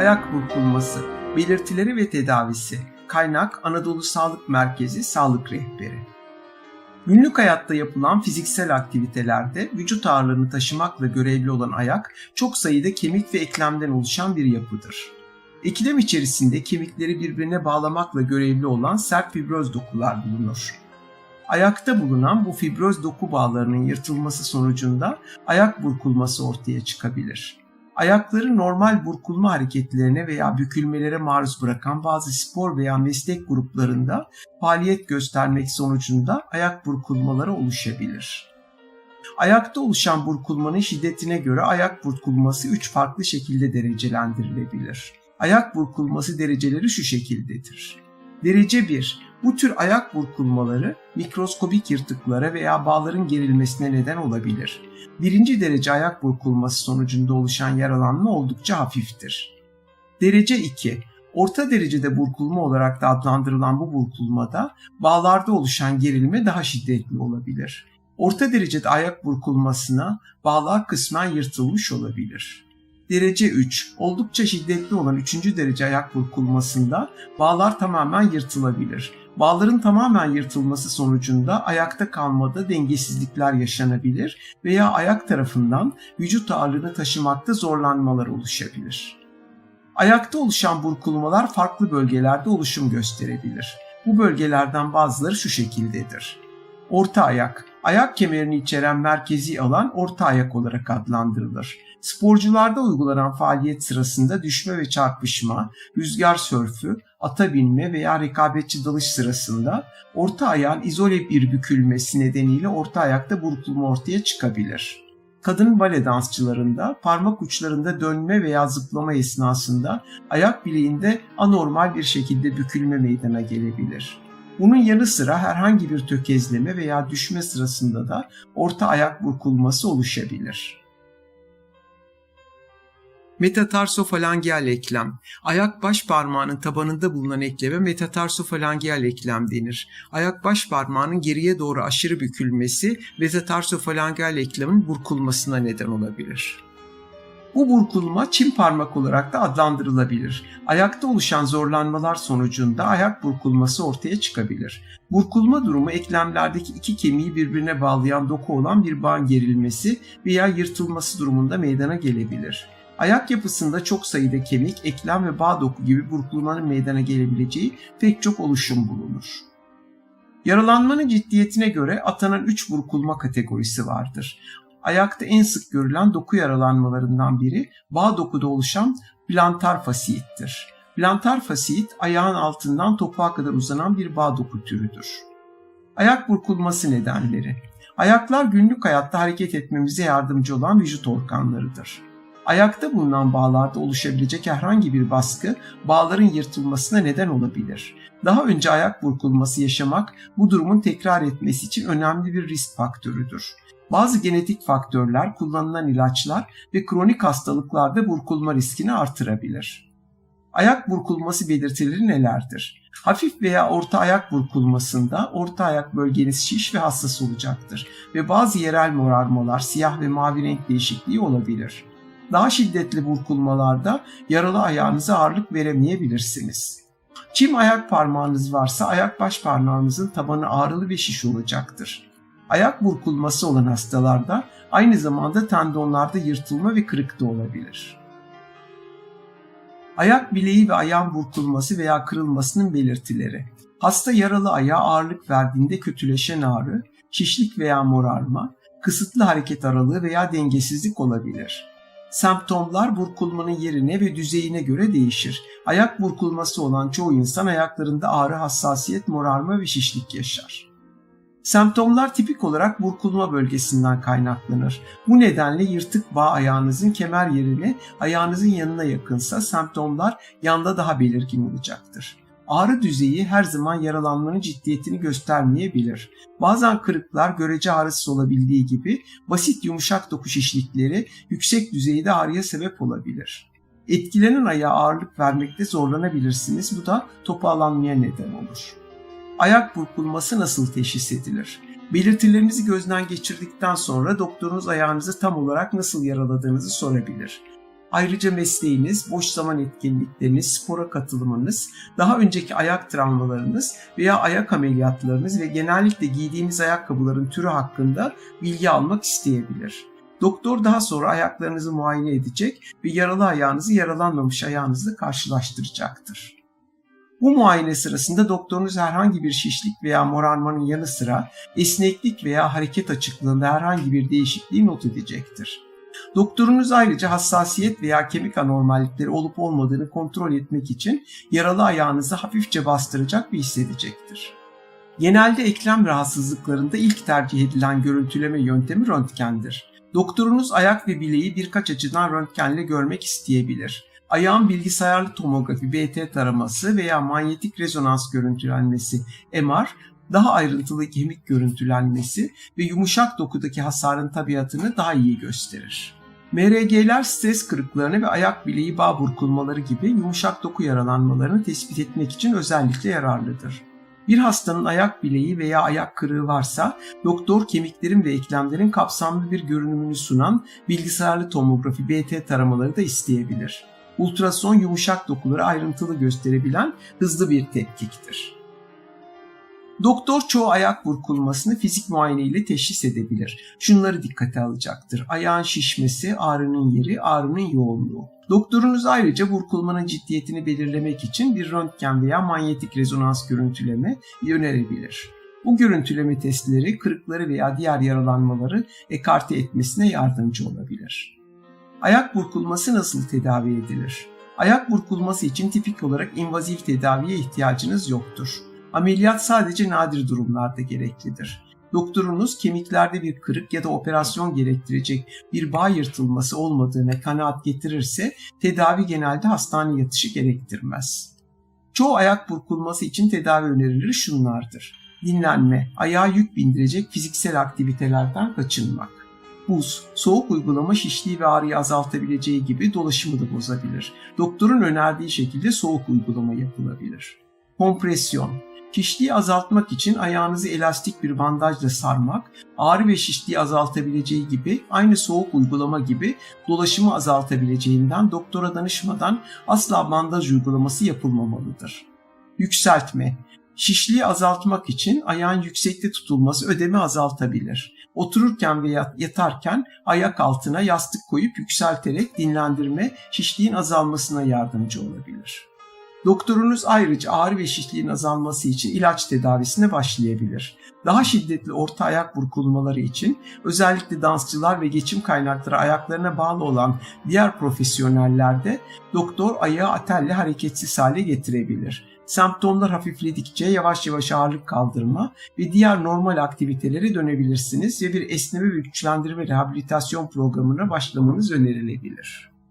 Ayak burkulması, belirtileri ve tedavisi. Kaynak Anadolu Sağlık Merkezi Sağlık Rehberi. Günlük hayatta yapılan fiziksel aktivitelerde vücut ağırlığını taşımakla görevli olan ayak çok sayıda kemik ve eklemden oluşan bir yapıdır. Eklem içerisinde kemikleri birbirine bağlamakla görevli olan sert fibroz dokular bulunur. Ayakta bulunan bu fibroz doku bağlarının yırtılması sonucunda ayak burkulması ortaya çıkabilir. Ayakları normal burkulma hareketlerine veya bükülmelere maruz bırakan bazı spor veya meslek gruplarında faaliyet göstermek sonucunda ayak burkulmaları oluşabilir. Ayakta oluşan burkulmanın şiddetine göre ayak burkulması 3 farklı şekilde derecelendirilebilir. Ayak burkulması dereceleri şu şekildedir. Derece 1. Bu tür ayak burkulmaları mikroskobik yırtıklara veya bağların gerilmesine neden olabilir. Birinci derece ayak burkulması sonucunda oluşan yaralanma oldukça hafiftir. Derece 2. Orta derecede burkulma olarak da adlandırılan bu burkulmada bağlarda oluşan gerilme daha şiddetli olabilir. Orta derecede ayak burkulmasına bağlar kısmen yırtılmış olabilir. Derece 3. Oldukça şiddetli olan 3. derece ayak burkulmasında bağlar tamamen yırtılabilir. Bağların tamamen yırtılması sonucunda ayakta kalmada dengesizlikler yaşanabilir veya ayak tarafından vücut ağırlığını taşımakta zorlanmalar oluşabilir. Ayakta oluşan burkulmalar farklı bölgelerde oluşum gösterebilir. Bu bölgelerden bazıları şu şekildedir. Orta ayak, ayak kemerini içeren merkezi alan orta ayak olarak adlandırılır. Sporcularda uygulanan faaliyet sırasında düşme ve çarpışma, rüzgar sörfü, ata binme veya rekabetçi dalış sırasında orta ayağın izole bir bükülmesi nedeniyle orta ayakta burkulma ortaya çıkabilir. Kadın bale dansçılarında parmak uçlarında dönme veya zıplama esnasında ayak bileğinde anormal bir şekilde bükülme meydana gelebilir. Bunun yanı sıra herhangi bir tökezleme veya düşme sırasında da orta ayak burkulması oluşabilir. Metatarsofalangeal eklem. Ayak baş parmağının tabanında bulunan ekleme metatarsofalangeal eklem denir. Ayak baş parmağının geriye doğru aşırı bükülmesi metatarsofalangeal eklemin burkulmasına neden olabilir. Bu burkulma çim parmak olarak da adlandırılabilir. Ayakta oluşan zorlanmalar sonucunda ayak burkulması ortaya çıkabilir. Burkulma durumu eklemlerdeki iki kemiği birbirine bağlayan doku olan bir bağın gerilmesi veya yırtılması durumunda meydana gelebilir. Ayak yapısında çok sayıda kemik, eklem ve bağ doku gibi burkulmanın meydana gelebileceği pek çok oluşum bulunur. Yaralanmanın ciddiyetine göre atanan 3 burkulma kategorisi vardır. Ayakta en sık görülen doku yaralanmalarından biri bağ dokuda oluşan plantar fasiyittir. Plantar fasiyit ayağın altından topuğa kadar uzanan bir bağ doku türüdür. Ayak burkulması nedenleri Ayaklar günlük hayatta hareket etmemize yardımcı olan vücut organlarıdır. Ayakta bulunan bağlarda oluşabilecek herhangi bir baskı bağların yırtılmasına neden olabilir. Daha önce ayak burkulması yaşamak bu durumun tekrar etmesi için önemli bir risk faktörüdür. Bazı genetik faktörler, kullanılan ilaçlar ve kronik hastalıklarda burkulma riskini artırabilir. Ayak burkulması belirtileri nelerdir? Hafif veya orta ayak burkulmasında orta ayak bölgeniz şiş ve hassas olacaktır ve bazı yerel morarmalar, siyah ve mavi renk değişikliği olabilir. Daha şiddetli burkulmalarda yaralı ayağınıza ağırlık veremeyebilirsiniz. Çim ayak parmağınız varsa ayak baş parmağınızın tabanı ağrılı ve şiş olacaktır. Ayak burkulması olan hastalarda aynı zamanda tendonlarda yırtılma ve kırık da olabilir. Ayak bileği ve ayağın burkulması veya kırılmasının belirtileri. Hasta yaralı ayağa ağırlık verdiğinde kötüleşen ağrı, şişlik veya morarma, kısıtlı hareket aralığı veya dengesizlik olabilir. Semptomlar burkulmanın yerine ve düzeyine göre değişir. Ayak burkulması olan çoğu insan ayaklarında ağrı, hassasiyet, morarma ve şişlik yaşar. Semptomlar tipik olarak burkulma bölgesinden kaynaklanır. Bu nedenle yırtık bağ ayağınızın kemer yerine ayağınızın yanına yakınsa semptomlar yanda daha belirgin olacaktır. Ağrı düzeyi her zaman yaralanmanın ciddiyetini göstermeyebilir. Bazen kırıklar görece ağrısız olabildiği gibi basit yumuşak doku şişlikleri yüksek düzeyde ağrıya sebep olabilir. Etkilenen ayağa ağırlık vermekte zorlanabilirsiniz. Bu da toparlanmaya neden olur. Ayak burkulması nasıl teşhis edilir? Belirtilerinizi gözden geçirdikten sonra doktorunuz ayağınızı tam olarak nasıl yaraladığınızı sorabilir. Ayrıca mesleğiniz, boş zaman etkinlikleriniz, spora katılımınız, daha önceki ayak travmalarınız veya ayak ameliyatlarınız ve genellikle giydiğiniz ayakkabıların türü hakkında bilgi almak isteyebilir. Doktor daha sonra ayaklarınızı muayene edecek ve yaralı ayağınızı yaralanmamış ayağınızla karşılaştıracaktır. Bu muayene sırasında doktorunuz herhangi bir şişlik veya morarmanın yanı sıra esneklik veya hareket açıklığında herhangi bir değişikliği not edecektir. Doktorunuz ayrıca hassasiyet veya kemik anormallikleri olup olmadığını kontrol etmek için yaralı ayağınızı hafifçe bastıracak ve hissedecektir. Genelde eklem rahatsızlıklarında ilk tercih edilen görüntüleme yöntemi röntgendir. Doktorunuz ayak ve bileği birkaç açıdan röntgenle görmek isteyebilir. Ayağın bilgisayarlı tomografi BT taraması veya manyetik rezonans görüntülenmesi MR, daha ayrıntılı kemik görüntülenmesi ve yumuşak dokudaki hasarın tabiatını daha iyi gösterir. MRG'ler stres kırıklarını ve ayak bileği bağ burkulmaları gibi yumuşak doku yaralanmalarını tespit etmek için özellikle yararlıdır. Bir hastanın ayak bileği veya ayak kırığı varsa doktor kemiklerin ve eklemlerin kapsamlı bir görünümünü sunan bilgisayarlı tomografi BT taramaları da isteyebilir. Ultrason yumuşak dokuları ayrıntılı gösterebilen hızlı bir tetkiktir. Doktor çoğu ayak burkulmasını fizik muayene ile teşhis edebilir. Şunları dikkate alacaktır. Ayağın şişmesi, ağrının yeri, ağrının yoğunluğu. Doktorunuz ayrıca burkulmanın ciddiyetini belirlemek için bir röntgen veya manyetik rezonans görüntüleme önerebilir. Bu görüntüleme testleri kırıkları veya diğer yaralanmaları ekarte etmesine yardımcı olabilir. Ayak burkulması nasıl tedavi edilir? Ayak burkulması için tipik olarak invazif tedaviye ihtiyacınız yoktur. Ameliyat sadece nadir durumlarda gereklidir. Doktorunuz kemiklerde bir kırık ya da operasyon gerektirecek bir bağ yırtılması olmadığına kanaat getirirse tedavi genelde hastane yatışı gerektirmez. Çoğu ayak burkulması için tedavi önerileri şunlardır. Dinlenme, ayağa yük bindirecek fiziksel aktivitelerden kaçınmak. Buz, soğuk uygulama şişliği ve ağrıyı azaltabileceği gibi dolaşımı da bozabilir. Doktorun önerdiği şekilde soğuk uygulama yapılabilir. Kompresyon, Şişliği azaltmak için ayağınızı elastik bir bandajla sarmak, ağrı ve şişliği azaltabileceği gibi aynı soğuk uygulama gibi dolaşımı azaltabileceğinden doktora danışmadan asla bandaj uygulaması yapılmamalıdır. Yükseltme Şişliği azaltmak için ayağın yüksekte tutulması ödemi azaltabilir. Otururken veya yatarken ayak altına yastık koyup yükselterek dinlendirme şişliğin azalmasına yardımcı olabilir. Doktorunuz ayrıca ağrı ve şişliğin azalması için ilaç tedavisine başlayabilir. Daha şiddetli orta ayak burkulmaları için özellikle dansçılar ve geçim kaynakları ayaklarına bağlı olan diğer profesyonellerde doktor ayağı atelle hareketsiz hale getirebilir. Semptomlar hafifledikçe yavaş yavaş ağırlık kaldırma ve diğer normal aktivitelere dönebilirsiniz ve bir esneme ve güçlendirme rehabilitasyon programına başlamanız önerilebilir.